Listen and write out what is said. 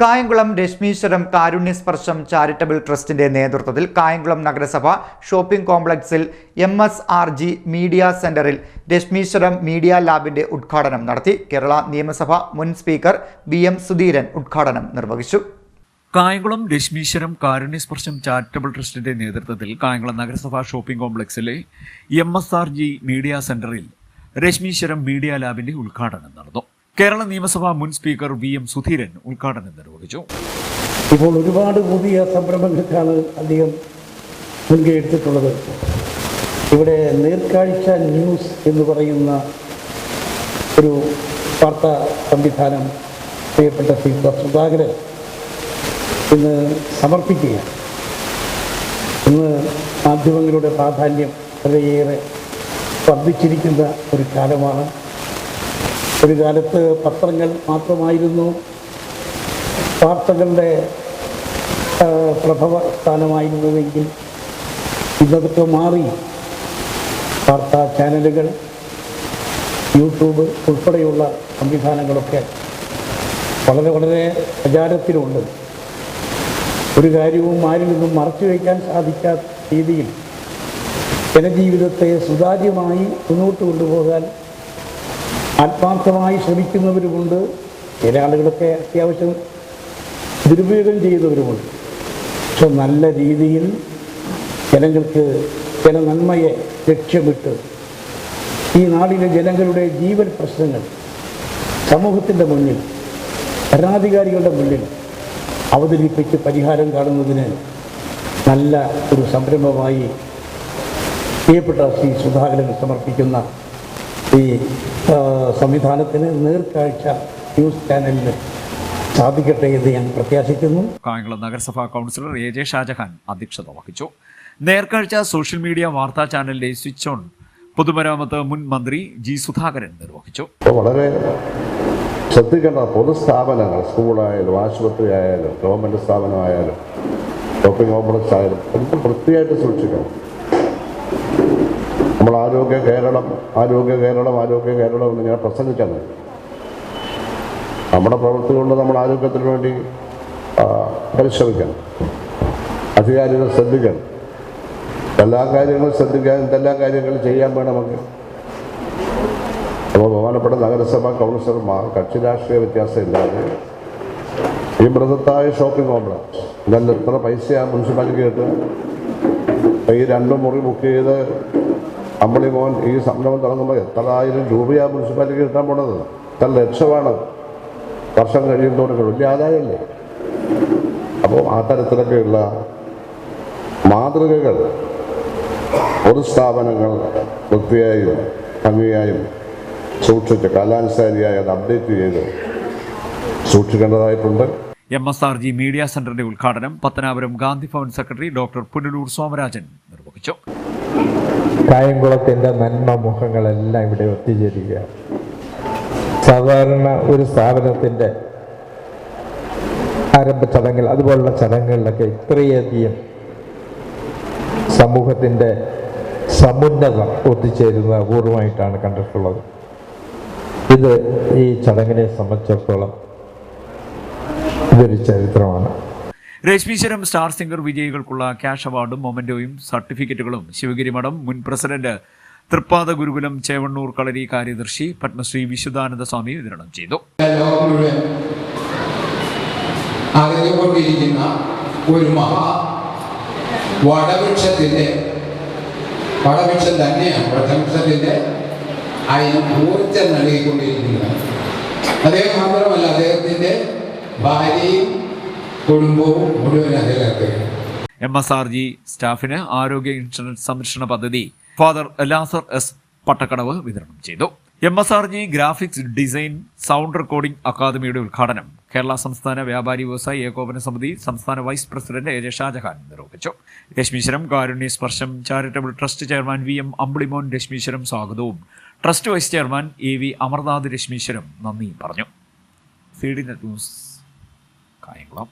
Kayamkulam രശ്മീശ്വരം കാരുണ്യസ്പർശം charitable ട്രസ്റ്റിന്റെ നേതൃത്വത്തിൽ കായംകുളം നഗരസഭ ഷോപ്പിംഗ് കോംപ്ലക്സിൽ M S R G media സെന്ററിൽ രശ്മീശ്വരം മീഡിയ ലാബിന്റെ ഉദ്ഘാടനം നടത്തി കേരള നിയമസഭ മുൻ സ്പീക്കർ ബി എം സുധീരൻ ഉദ്ഘാടനം നിർവഹിച്ചു. കായംകുളം രശ്മീശ്വരം കാരുണ്യസ്പർശം ചാരിറ്റബിൾ ട്രസ്റ്റിന്റെ നേതൃത്വത്തിൽ കായംകുളം നഗരസഭ shopping കോംപ്ലക്സിലെ M S R G media സെന്ററിൽ രശ്മീശ്വരം മീഡിയ ലാബിന്റെ ഉദ്ഘാടനം നടന്നു. കേരള നിയമസഭാ മുൻ സ്പീക്കർ വി എം സുധീരൻ ഉദ്ഘാടനം നിർവഹിച്ചു. ഇപ്പോൾ ഒരുപാട് പുതിയ സംരംഭങ്ങൾക്കാണ് അദ്ദേഹം മുൻകൈ എടുത്തിട്ടുള്ളത്. ഇവിടെ നേർക്കാഴ്ച ന്യൂസ് എന്ന് പറയുന്ന ഒരു വാർത്താ സംവിധാനം പ്രിയപ്പെട്ട ശ്രീ സുധാകരൻ ഇന്ന് സമർപ്പിക്കുകയാണ്. ഇന്ന് മാധ്യമങ്ങളുടെ പ്രാധാന്യം വളരെയേറെ വർദ്ധിച്ചിരിക്കുന്ന ഒരു കാലമാണ്. ഒരു കാലത്ത് പത്രങ്ങൾ മാത്രമായിരുന്നു. വാർത്തകളുടെ പ്രഭവ സ്ഥാനമായിരുന്നുവെങ്കിൽ ഇന്നതൊക്കെ മാറി. വാർത്താ ചാനലുകൾ യൂട്യൂബ് ഉൾപ്പെടെയുള്ള സംവിധാനങ്ങളൊക്കെ വളരെ വളരെ പ്രചാരത്തിലുണ്ട്. ഒരു കാര്യവും ആരിൽ നിന്നും മറച്ചു വയ്ക്കാൻ സാധിക്കാത്ത രീതിയിൽ ജനജീവിതത്തെ സുതാര്യമായി മുന്നോട്ട് കൊണ്ടുപോകാൻ ആത്മാർത്ഥമായി ശ്രമിക്കുന്നവരുമുണ്ട്. ചില ആളുകളൊക്കെ അത്യാവശ്യം ദുരുപയോഗം ചെയ്യുന്നവരുമുണ്ട്. പക്ഷെ നല്ല രീതിയിൽ ജനങ്ങൾക്ക് ജനനന്മയെ ലക്ഷ്യമിട്ട് ഈ നാടിലെ ജനങ്ങളുടെ ജീവൻ പ്രശ്നങ്ങൾ സമൂഹത്തിന്റെ മുന്നിൽ ഭരണാധികാരികളുടെ മുന്നിൽ അവതരിപ്പിച്ച് പരിഹാരം കാണുന്നതിന് നല്ല ഒരു സംരംഭമായി പ്രിയപ്പെട്ട ശ്രീ സുധാകരൻ സമർപ്പിക്കുന്ന ഈ സംവിധാനത്തിന് നേർക്കാഴ്ച ന്യൂസ് ചാനലിന് സാധിക്കട്ടെ എന്ന് ഞാൻ പ്രത്യാശിക്കുന്നു. കായംകുളം നഗരസഭാ കൗൺസിലർ എ ജെ ഷാജഹാൻ അധ്യക്ഷത വഹിച്ചു. നേർക്കാഴ്ച സോഷ്യൽ മീഡിയ വാർത്താ ചാനലിലെ സ്വിച്ച് ഓൺ. പൊതുമരാമത്ത് മുൻ മന്ത്രി ജി സുധാകരൻ നിർവഹിച്ചു. വളരെ ശ്രദ്ധിക്കേണ്ട പൊതുസ്ഥാപനങ്ങൾ സ്കൂളായാലും ആശുപത്രി ആയാലും ഗവൺമെന്റ് സ്ഥാപനമായാലും ഷോപ്പിംഗ് കോംപ്ലക്സ് ആയാലും വൃത്തിയായിട്ട് സൂക്ഷിക്കണം. നമ്മൾ ആരോഗ്യ കേരളം ആരോഗ്യ കേരളം ആരോഗ്യ കേരളം എന്ന് ഞാൻ പ്രസംഗിച്ചത് നമ്മുടെ പ്രവൃത്തി കൊണ്ട് നമ്മൾ ആരോഗ്യത്തിന് വേണ്ടി പരിശ്രമിക്കണം. അധികാരികൾ ശ്രദ്ധിക്കണം. എല്ലാ കാര്യങ്ങളും ശ്രദ്ധിക്കാൻ എന്തെല്ലാം കാര്യങ്ങൾ ചെയ്യാൻ വേണം നമുക്ക്. അപ്പോൾ ബഹുമാനപ്പെട്ട നഗരസഭാ കൗൺസിലർമാർ കക്ഷി രാഷ്ട്രീയ വ്യത്യാസമില്ലാതെ ഈ ബൃഹത്തായ ഷോപ്പിംഗ് കോംപ്ലക്സ് ഇതെല്ലാം എത്ര പൈസയാണ് മുനിസിപ്പാലിറ്റി കിട്ടുക? ഈ രണ്ട് മുറി ബുക്ക് ചെയ്ത് അമ്പളി മോൻ ഈ സംരംഭം തുടങ്ങുമ്പോൾ എത്രായിരം രൂപയാണ് മുനിസിപ്പാലിറ്റി കിട്ടാൻ പോണത്? എത്ര ലക്ഷമാണ്. വർഷം കഴിയുന്നതോടെ വലിയ ആദായമല്ലേ അപ്പോൾ ആ തരത്തിലൊക്കെയുള്ള മാതൃകകൾ പൊതുസ്ഥാപനങ്ങൾ വൃത്തിയായും ഭംഗിയായും സൂക്ഷിച്ച് കാലാനുസാരിയായി അത് അപ്ഡേറ്റ് ചെയ്ത് സൂക്ഷിക്കേണ്ടതായിട്ടുണ്ട്. M S R G media സെന്ററിന്റെ ഉദ്ഘാടനം പത്തനാപുരം ഗാന്ധി ഭവൻ സെക്രട്ടറി ഡോക്ടർ പുനലൂർ സോമരാജൻ നിർവഹിച്ചു. കായംകുളത്തിന്റെ നന്മ മുഖങ്ങളെല്ലാം ഇവിടെ ഒത്തുചേരുക. സാധാരണ ഒരു സ്ഥാപനത്തിന്റെ ആരംഭ ചടങ്ങിൽ അതുപോലുള്ള ചടങ്ങുകളിലൊക്കെ ഇത്രയധികം സമൂഹത്തിന്റെ സമുന്നതം ഒത്തുചേരുന്ന അപൂർവമായിട്ടാണ് കണ്ടിട്ടുള്ളത്. ഇത് ഈ ചടങ്ങിനെ സംബന്ധിച്ചിടത്തോളം ഇതൊരു ചരിത്രമാണ്. രശ്മീശ്വരം സ്റ്റാർ സിംഗർ വിജയികൾക്കുള്ള ക്യാഷ് അവാർഡും മൊമന്റോയും സർട്ടിഫിക്കറ്റുകളും. ശിവഗിരി മഠം മുൻ പ്രസിഡന്റ് തൃപ്പാദ ഗുരുകുലം ചേവണ്ണൂർ കളരി കാര്യദർശി പത്മശ്രീ വിശുദ്ധാനന്ദ സ്വാമി വിതരണം ചെയ്തു. അറിഞ്ഞുകൊണ്ടിരിക്കുന്ന ഒരു മഹാ വടവൃക്ഷം തന്നെയാണ്. വടവൃക്ഷത്തിന്റെ നൽകിക്കൊണ്ടിരിക്കുന്നത്. അദ്ദേഹം മാത്രമല്ല അദ്ദേഹത്തിന്റെ ഭാര്യയും എം എസ് ആർ ജി സ്റ്റാഫിന് ആരോഗ്യ ഇൻഷുറൻസ് സംരക്ഷണ പദ്ധതി ഫാദർ ലാസർ എസ് പട്ടക്കടവ് വിതരണം ചെയ്തു. M S R G graphics design sound recording അക്കാദമിയുടെ ഉദ്ഘാടനം കേരള സംസ്ഥാന വ്യാപാരി വ്യവസായി ഏകോപന സമിതി സംസ്ഥാന vice president A J Shajahan നിർവഹിച്ചു. Rashmeeswaram Karunya Sparsham charitable trust chairman V M Ambilimon Rashmeeswaram സ്വാഗതവും. Trust vice chairman A V Amarnath Rashmeeswaram നന്ദിയും പറഞ്ഞു. C net news Kayamkulam.